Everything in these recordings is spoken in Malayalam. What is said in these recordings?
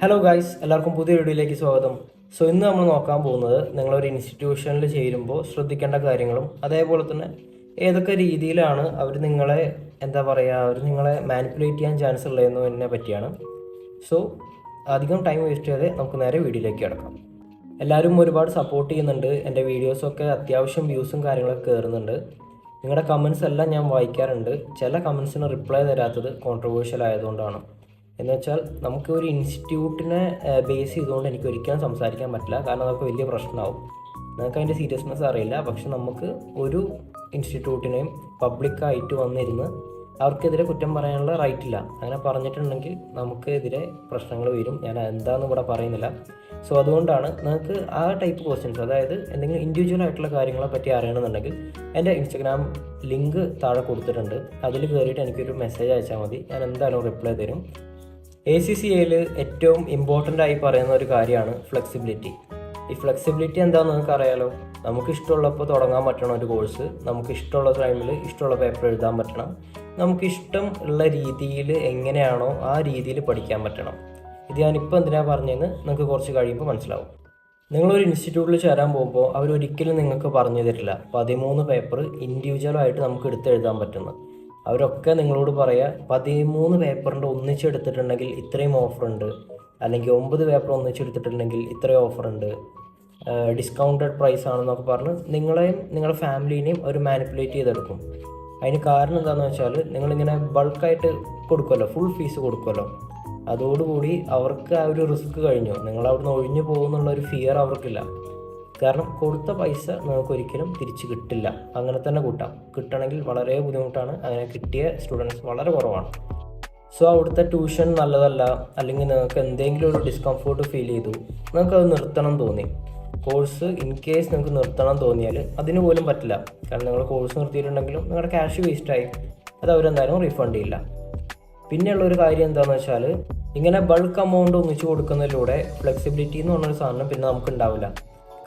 ഹലോ ഗായ്സ് എല്ലാവർക്കും പുതിയ വീഡിയോയിലേക്ക് സ്വാഗതം. സോ ഇന്ന് നമ്മൾ നോക്കാൻ പോകുന്നത് നിങ്ങളൊരു ഇൻസ്റ്റിറ്റ്യൂഷനിൽ ചേരുമ്പോൾ ശ്രദ്ധിക്കേണ്ട കാര്യങ്ങളും അതേപോലെ തന്നെ ഏതൊക്കെ രീതിയിലാണ് അവർ നിങ്ങളെ എന്താ പറയുക അവർ നിങ്ങളെ മാനിപ്പുലേറ്റ് ചെയ്യാൻ ചാൻസ് ഉള്ളതെന്നതിനെ പറ്റിയാണ്. സോ അധികം ടൈം വേസ്റ്റ് ചെയ്യാതെ നമുക്ക് നേരെ വീഡിയോയിലേക്ക് കിടക്കാം. എല്ലാവരും ഒരുപാട് സപ്പോർട്ട് ചെയ്യുന്നുണ്ട്. എന്റെ വീഡിയോസൊക്കെ അത്യാവശ്യം വ്യൂസും കാര്യങ്ങളൊക്കെ കയറുന്നുണ്ട് നിങ്ങളുടെ കമൻസ് എല്ലാം ഞാൻ വായിക്കാറുണ്ട്. ചില കമൻസിന് റിപ്ലൈ തരാത്തത് കോൺട്രവേഴ്ഷ്യൽ ആയതുകൊണ്ടാണ്. എന്ന് വെച്ചാൽ നമുക്ക് ഒരു ഇൻസ്റ്റിറ്റ്യൂട്ടിനെ ബേസ് ചെയ്തുകൊണ്ട് എനിക്ക് ഒരിക്കലും സംസാരിക്കാൻ പറ്റില്ല. കാരണം അതൊക്കെ വലിയ പ്രശ്നമാവും. നിങ്ങൾക്ക് അതിന്റെ സീരിയസ്നെസ് അറിയില്ല. പക്ഷെ നമുക്ക് ഒരു ഇൻസ്റ്റിറ്റ്യൂട്ടിനെയും പബ്ലിക്കായിട്ട് വന്നിരുന്ന് അവർക്കെതിരെ കുറ്റം പറയാനുള്ള റൈറ്റ് ഇല്ല. അങ്ങനെ പറഞ്ഞിട്ടുണ്ടെങ്കിൽ നമുക്കെതിരെ പ്രശ്നങ്ങൾ വരും. ഞാൻ എന്താണെന്ന് ഇവിടെ പറയുന്നില്ല. സോ അതുകൊണ്ടാണ് നിങ്ങൾക്ക് ആ ടൈപ്പ് ക്വസ്റ്റ്യൻസ് അതായത് എന്തെങ്കിലും ഇൻഡിവിജ്വൽ ആയിട്ടുള്ള കാര്യങ്ങളെ പറ്റി അറിയണമെന്നുണ്ടെങ്കിൽ എന്റെ ഇൻസ്റ്റഗ്രാം ലിങ്ക് താഴെ കൊടുത്തിട്ടുണ്ട്. അതിൽ കയറിയിട്ട് എനിക്കൊരു മെസ്സേജ് അയച്ചാൽ മതി. ഞാൻ എന്തായാലും റിപ്ലൈ തരും. എ സി സി എയിൽ ഏറ്റവും ഇമ്പോർട്ടന്റ് ആയി പറയുന്ന ഒരു കാര്യമാണ് ഫ്ലെക്സിബിലിറ്റി ഈ ഫ്ലെക്സിബിലിറ്റി എന്താണെന്ന് നിങ്ങൾക്ക് അറിയാലോ? നമുക്ക് ഇഷ്ടമുള്ളപ്പോൾ തുടങ്ങാൻ പറ്റണം ഒരു കോഴ്സ് നമുക്ക് ഇഷ്ടമുള്ള ടൈമിൽ ഇഷ്ടമുള്ള പേപ്പർ എഴുതാൻ പറ്റണം. നമുക്ക് ഇഷ്ടം ഉള്ള രീതിയിൽ എങ്ങനെയാണോ ആ രീതിയിൽ പഠിക്കാൻ പറ്റണം. ഇത് ഞാനിപ്പോൾ എന്തിനാണ് പറഞ്ഞതെന്ന് നിങ്ങൾക്ക് കുറച്ച് കഴിയുമ്പോൾ മനസ്സിലാവും. നിങ്ങളൊരു ഇൻസ്റ്റിറ്റ്യൂട്ടിൽ ചേരാൻ പോകുമ്പോൾ അവരൊരിക്കലും നിങ്ങൾക്ക് പറഞ്ഞു തരില്ല. പതിമൂന്ന് പേപ്പർ ഇൻഡിവിജ്വലായിട്ട് നമുക്ക് എടുത്തെഴുതാൻ പറ്റുന്നു. അവരൊക്കെ നിങ്ങളോട് പറയുക പതിമൂന്ന് പേപ്പറിന്റെ ഒന്നിച്ചെടുത്തിട്ടുണ്ടെങ്കിൽ ഇത്രയും ഓഫറുണ്ട് അല്ലെങ്കിൽ ഒമ്പത് പേപ്പർ ഒന്നിച്ചെടുത്തിട്ടുണ്ടെങ്കിൽ ഇത്രയും ഓഫറുണ്ട് ഡിസ്കൗണ്ടഡ് പ്രൈസ് ആണെന്നൊക്കെ പറഞ്ഞ് നിങ്ങളെയും നിങ്ങളുടെ ഫാമിലീനെയും അവർ മാനിപ്പുലേറ്റ് ചെയ്തെടുക്കും. അതിന് കാരണം എന്താണെന്ന് വെച്ചാൽ നിങ്ങളിങ്ങനെ ബൾക്കായിട്ട് കൊടുക്കുമല്ലോ ഫുൾ ഫീസ് കൊടുക്കുമല്ലോ അതോടുകൂടി അവർക്ക് ആ ഒരു റിസ്ക് കഴിഞ്ഞു. നിങ്ങൾ അവിടുന്ന് ഒഴിഞ്ഞു പോകുന്നുള്ള ഒരു ഫിയർ അവർക്കില്ല. കാരണം കൊടുത്ത പൈസ നമുക്ക് ഒരിക്കലും തിരിച്ച് കിട്ടില്ല. അങ്ങനെ തന്നെ കൂട്ടാം. കിട്ടണമെങ്കിൽ വളരെ ബുദ്ധിമുട്ടാണ്. അങ്ങനെ കിട്ടിയ സ്റ്റുഡൻസ് വളരെ കുറവാണ്. സോ അവിടുത്തെ ട്യൂഷൻ നല്ലതല്ല. അല്ലെങ്കിൽ നിങ്ങൾക്ക് എന്തെങ്കിലും ഒരു ഡിസ്കംഫോർട്ട് ഫീൽ ചെയ്തു. നിങ്ങൾക്കത് നിർത്തണം തോന്നി. കോഴ്സ് ഇൻ കേസ് നിങ്ങൾക്ക് നിർത്തണം തോന്നിയാൽ അതിന് പോലും പറ്റില്ല. കാരണം നിങ്ങൾ കോഴ്സ് നിർത്തിയിട്ടുണ്ടെങ്കിലും നിങ്ങളുടെ ക്യാഷ് വേസ്റ്റായി അത് അവരെന്തായാലും റീഫണ്ട് ചെയ്യില്ല. പിന്നെയുള്ള ഒരു കാര്യം എന്താണെന്ന് വെച്ചാൽ ഇങ്ങനെ ബൾക്ക് എമൗണ്ട് ഒന്നിച്ച് കൊടുക്കുന്നതിലൂടെ ഫ്ലെക്സിബിലിറ്റി എന്ന് പറഞ്ഞൊരു സാധനം പിന്നെ നമുക്ക് ഉണ്ടാവില്ല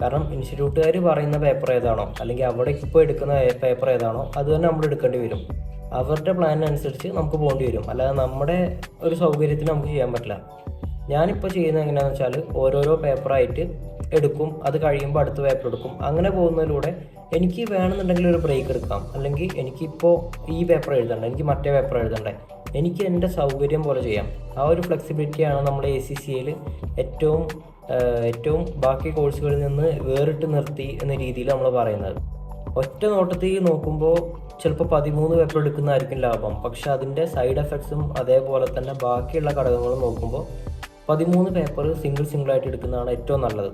കാരണം ഇൻസ്റ്റിറ്റ്യൂട്ടുകാർ പറയുന്ന പേപ്പർ ഏതാണോ അല്ലെങ്കിൽ അവിടെ ഇപ്പോൾ എടുക്കുന്ന പേപ്പർ ഏതാണോ അത് തന്നെ നമ്മൾ എടുക്കേണ്ടി വരും. അവരുടെ പ്ലാനിനനുസരിച്ച് നമുക്ക് പോകേണ്ടി വരും. അല്ലാതെ നമ്മുടെ ഒരു സൗകര്യത്തിന് നമുക്ക് ചെയ്യാൻ പറ്റില്ല. ഞാനിപ്പോൾ ചെയ്യുന്നത് എങ്ങനെയാണെന്ന് വെച്ചാൽ ഓരോരോ പേപ്പറായിട്ട് എടുക്കും അത് കഴിയുമ്പോൾ അടുത്ത പേപ്പർ എടുക്കും. അങ്ങനെ പോകുന്നതിലൂടെ എനിക്ക് വേണമെന്നുണ്ടെങ്കിൽ ഒരു ബ്രേക്ക് എടുക്കാം. അല്ലെങ്കിൽ എനിക്കിപ്പോൾ ഈ പേപ്പർ എഴുതണ്ട എനിക്ക് മറ്റേ പേപ്പർ എഴുതണ്ടേ എനിക്ക് എന്റെ സൗകര്യം പോലെ ചെയ്യാം. ആ ഒരു ഫ്ലെക്സിബിലിറ്റിയാണ് നമ്മുടെ എ സി സി ഏറ്റവും ഏറ്റവും ബാക്കി കോഴ്സുകളിൽ നിന്ന് വേറിട്ട് നിർത്തി എന്ന രീതിയിൽ നമ്മൾ പറയുന്നത്. ഒറ്റ നോട്ടത്തിൽ നോക്കുമ്പോൾ ചിലപ്പോൾ പതിമൂന്ന് പേപ്പർ എടുക്കുന്നതായിരിക്കും ലാഭം. പക്ഷെ അതിന്റെ സൈഡ് എഫക്ട്സും അതേപോലെ തന്നെ ബാക്കിയുള്ള ഘടകങ്ങളും നോക്കുമ്പോൾ പതിമൂന്ന് പേപ്പർ സിംഗിൾ സിംഗിൾ ആയിട്ട് എടുക്കുന്നതാണ് ഏറ്റവും നല്ലത്.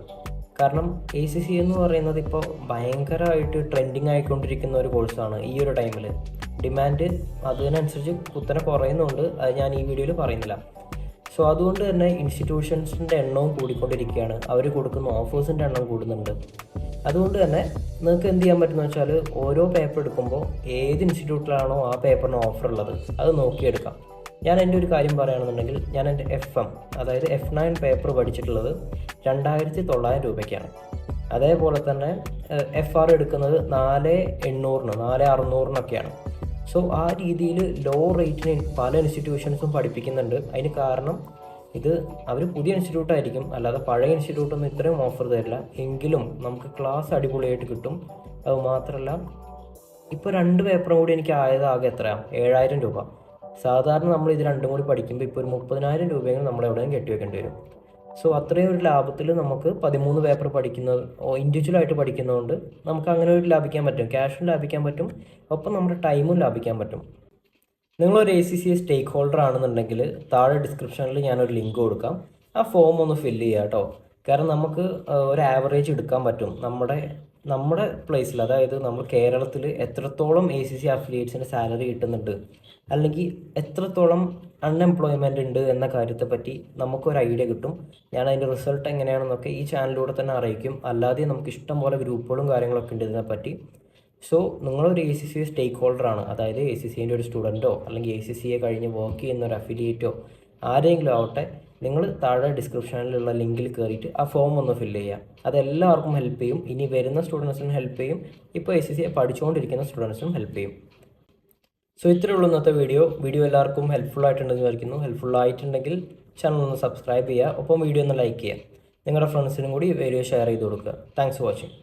കാരണം എ സി സി എന്ന് പറയുന്നത് ഇപ്പോൾ ഭയങ്കരമായിട്ട് ട്രെൻഡിങ് ആയിക്കൊണ്ടിരിക്കുന്ന ഒരു കോഴ്സാണ് ഈ ഒരു ടൈമിൽ ഡിമാൻഡ് അതിനനുസരിച്ച് കുത്തനെ കുറയുന്നുണ്ട്. അത് ഞാൻ ഈ വീഡിയോയിൽ പറയുന്നില്ല. സോ അതുകൊണ്ട് തന്നെ ഇൻസ്റ്റിറ്റ്യൂഷൻസിന്റെ എണ്ണവും കൂടിക്കൊണ്ടിരിക്കുകയാണ്. അവർ കൊടുക്കുന്ന ഓഫേഴ്സിന്റെ എണ്ണം കൂടുന്നുണ്ട്. അതുകൊണ്ട് തന്നെ നിങ്ങൾക്ക് എന്ത് ചെയ്യാൻ പറ്റുന്ന വെച്ചാൽ ഓരോ പേപ്പർ എടുക്കുമ്പോൾ ഏത് ഇൻസ്റ്റിറ്റ്യൂട്ടിലാണോ ആ പേപ്പറിന് ഓഫർ ഉള്ളത് അത് നോക്കിയെടുക്കാം. ഞാൻ എന്റെ ഒരു കാര്യം പറയുകയാണെന്നുണ്ടെങ്കിൽ ഞാൻ എന്റെ എഫ് എം അതായത് എഫ് നയൻ പേപ്പർ പഠിച്ചിട്ടുള്ളത് രണ്ടായിരത്തി തൊള്ളായിരം രൂപയ്ക്കാണ്. അതേപോലെ തന്നെ എഫ് ആർ എടുക്കുന്നത് നാല് എണ്ണൂറിന് നാല് അറുന്നൂറിനൊക്കെയാണ്. സോ ആ രീതിയിൽ ലോ റേറ്റിന് പല ഇൻസ്റ്റിറ്റ്യൂഷൻസും പഠിപ്പിക്കുന്നുണ്ട്. അതിന് കാരണം ഇത് അവർ പുതിയ ഇൻസ്റ്റിറ്റ്യൂട്ട് ആയിരിക്കും. അല്ലാതെ പഴയ ഇൻസ്റ്റിറ്റ്യൂട്ടൊന്നും ഇത്രയും ഓഫർ തരില്ല. എങ്കിലും നമുക്ക് ക്ലാസ് അടിപൊളിയായിട്ട് കിട്ടും. അത് മാത്രമല്ല ഇപ്പോൾ രണ്ട് പേപ്പറും കൂടി എനിക്ക് ആയതാകെ ആകെ എത്രയാണ് ഏഴായിരം രൂപ. സാധാരണ നമ്മൾ ഇത് രണ്ടും കൂടി പഠിക്കുമ്പോൾ ഇപ്പോൾ ഒരു മുപ്പതിനായിരം രൂപയെങ്കിലും നമ്മൾ എവിടെയും കെട്ടിവെക്കേണ്ടി വരും. സോ അത്രയും ഒരു ലാഭത്തിൽ നമുക്ക് പതിമൂന്ന് പേപ്പർ പഠിക്കുന്നത് ഇൻഡിവിജ്വൽ ആയിട്ട് പഠിക്കുന്നതുകൊണ്ട് നമുക്ക് അങ്ങനെ ഒരു ലാഭിക്കാൻ പറ്റും. ക്യാഷും ലാഭിക്കാൻ പറ്റും. ഒപ്പം നമ്മുടെ ടൈമും ലാഭിക്കാൻ പറ്റും. നിങ്ങളൊരു A C C stakeholder ആണെന്നുണ്ടെങ്കിൽ താഴെ ഡിസ്ക്രിപ്ഷനിൽ ഞാനൊരു ലിങ്ക് കൊടുക്കാം. ആ ഫോം ഒന്ന് ഫില്ല് ചെയ്യാം കേട്ടോ കാരണം നമുക്ക് ഒരു ആവറേജ് എടുക്കാൻ പറ്റും. നമ്മുടെ നമ്മുടെ പ്ലേസിൽ അതായത് നമ്മൾ കേരളത്തിൽ എത്രത്തോളം എ സി സി അഫിലിയേറ്റ്സിന് സാലറി കിട്ടുന്നുണ്ട് അല്ലെങ്കിൽ എത്രത്തോളം അൺഎംപ്ലോയ്മെന്റ് ഉണ്ട് എന്ന കാര്യത്തെ പറ്റി നമുക്കൊരു ഐഡിയ കിട്ടും. ഞാൻ അതിന്റെ റിസൾട്ട് എങ്ങനെയാണെന്നൊക്കെ ഈ ചാനലിലൂടെ തന്നെ അറിയിക്കും. അല്ലാതെ നമുക്ക് ഇഷ്ടം പോലെ ഗ്രൂപ്പുകളും കാര്യങ്ങളൊക്കെ ഉണ്ട് ഇതിനെപ്പറ്റി സോ നിങ്ങളൊരു എ സി സി സ്റ്റേക്ക് ഹോൾഡറാണ് അതായത് എ സി സിന്റെ ഒരു സ്റ്റുഡന്റോ അല്ലെങ്കിൽ എ സി സിയെ കഴിഞ്ഞ് വർക്ക് ചെയ്യുന്ന ഒരു അഫിലിയേറ്റോ ആരെങ്കിലും ആവട്ടെ നിങ്ങൾ താഴെ ഡിസ്ക്രിപ്ഷനിലുള്ള ലിങ്കിൽ കയറിയിട്ട് ആ ഫോം ഒന്ന് ഫില്ല് ചെയ്യുക. അതെല്ലാവർക്കും ഹെൽപ്പ് ചെയ്യും. ഇനി വരുന്ന സ്റ്റുഡൻസിനും ഹെൽപ്പ് ചെയ്യും. ഇപ്പോൾ എസ് സി സിയെ പഠിച്ചുകൊണ്ടിരിക്കുന്ന സ്റ്റുഡൻസിനും ഹെൽപ്പ് ചെയ്യും. സോ ഇത്രയേ ഉള്ളൂ ഇന്നത്തെ വീഡിയോ വീഡിയോ എല്ലാവർക്കും ഹെൽപ്ഫുൾ ആയിട്ടുണ്ടെന്ന് വിചാരിക്കുന്നു. ഹെൽപ്ഫുൾ ആയിട്ടുണ്ടെങ്കിൽ ചാനൽ ഒന്ന് സബ്സ്ക്രൈബ് ചെയ്യുക. ഒപ്പം വീഡിയോ ഒന്ന് ലൈക്ക് ചെയ്യുക. നിങ്ങളുടെ ഫ്രണ്ട്സിനും കൂടി വീഡിയോ ഷെയർ ചെയ്ത് കൊടുക്കുക. Thanks for watching